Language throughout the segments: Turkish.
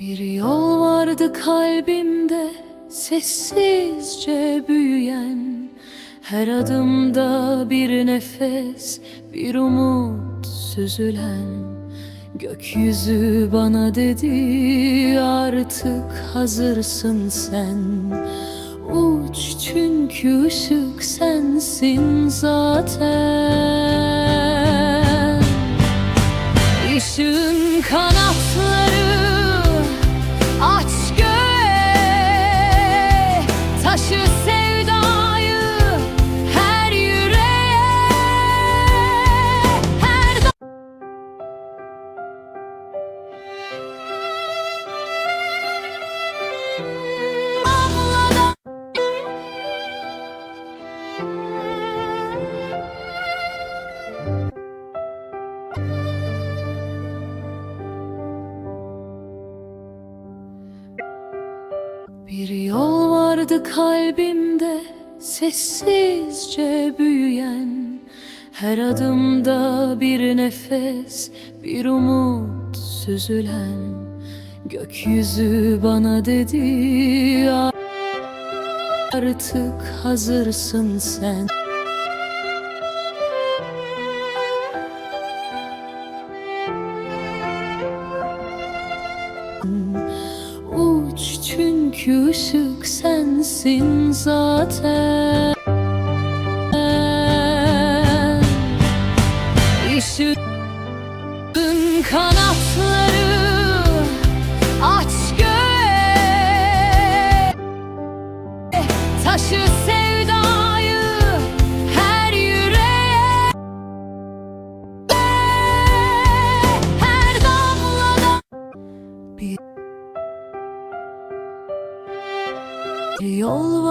Bir yol vardı kalbimde sessizce büyüyen. Her adımda bir nefes, bir umut süzülen. Gökyüzü bana dedi artık hazırsın sen. Uç çünkü ışık sensin zaten. Işığın kanatları aç vardı kalbimde sessizce büyüyen Her adımda bir nefes, bir umut süzülen. Gökyüzü bana dedi artık hazırsın sen çünkü ışık sensin zaten. Işığın kanatları aç göğe. Taşı sevdayı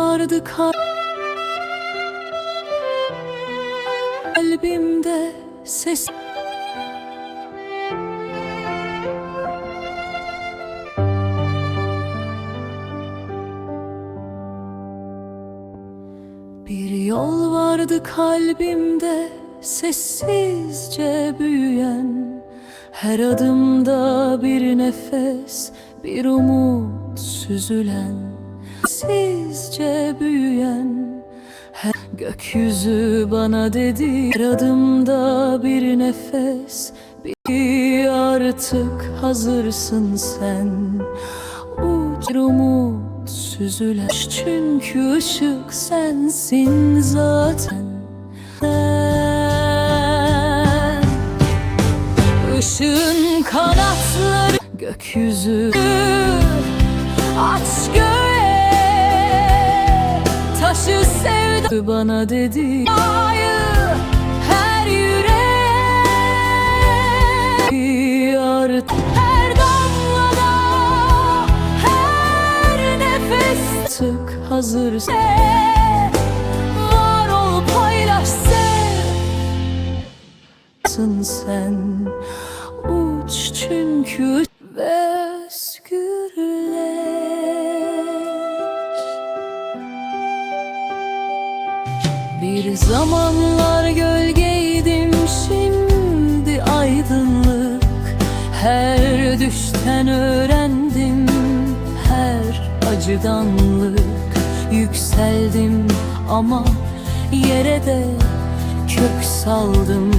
vardı kalbimde ses Bir yol vardı kalbimde sessizce büyüyen. Her adımda bir nefes, bir umut süzülen Sessizce büyüyen her gökyüzü bana dedi Her adımda bir nefes, bir artık hazırsın sen. Uç umut süzülen Çünkü ışık sensin zaten. Sen Işığın kanatları gökyüzü Aç göğe Taşı sevda bana dedi Ayı her yüreğe Artık her damlada Her nefes Tık hazır Var ol paylaş sevsin sen. Uç çünkü ve zamanlar gölgeydim şimdi aydınlık. Her düşten öğrendim her acıdanlık. Yükseldim ama yere de kök saldım.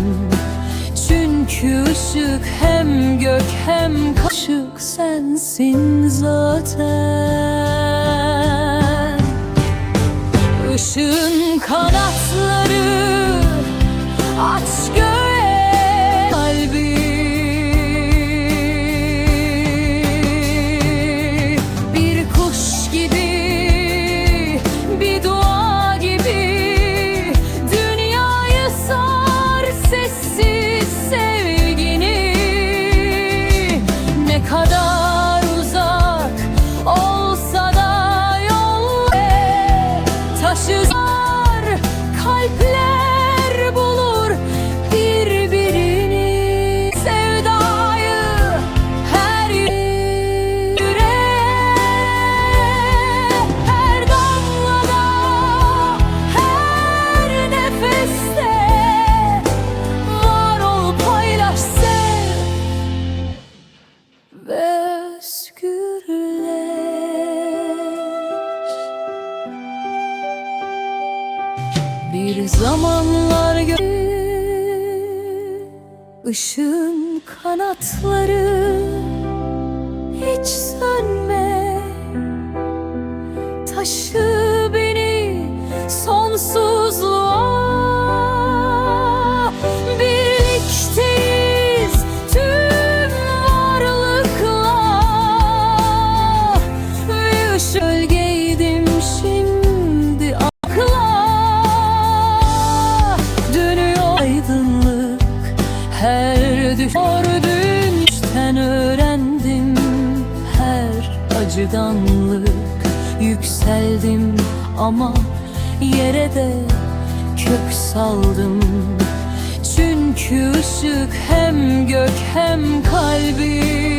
Çünkü ışık hem gök hem kaşık sensin zaten Işığın kanatları aç göğe zamanlar gö- Işığın kanatları hiç sönme. Taşı beni sonsuzluğa Her düşordün işten öğrendim. Her acıdanlık yükseldim. Ama Yere de kök saldım. Çünkü ışık hem gök hem kalbim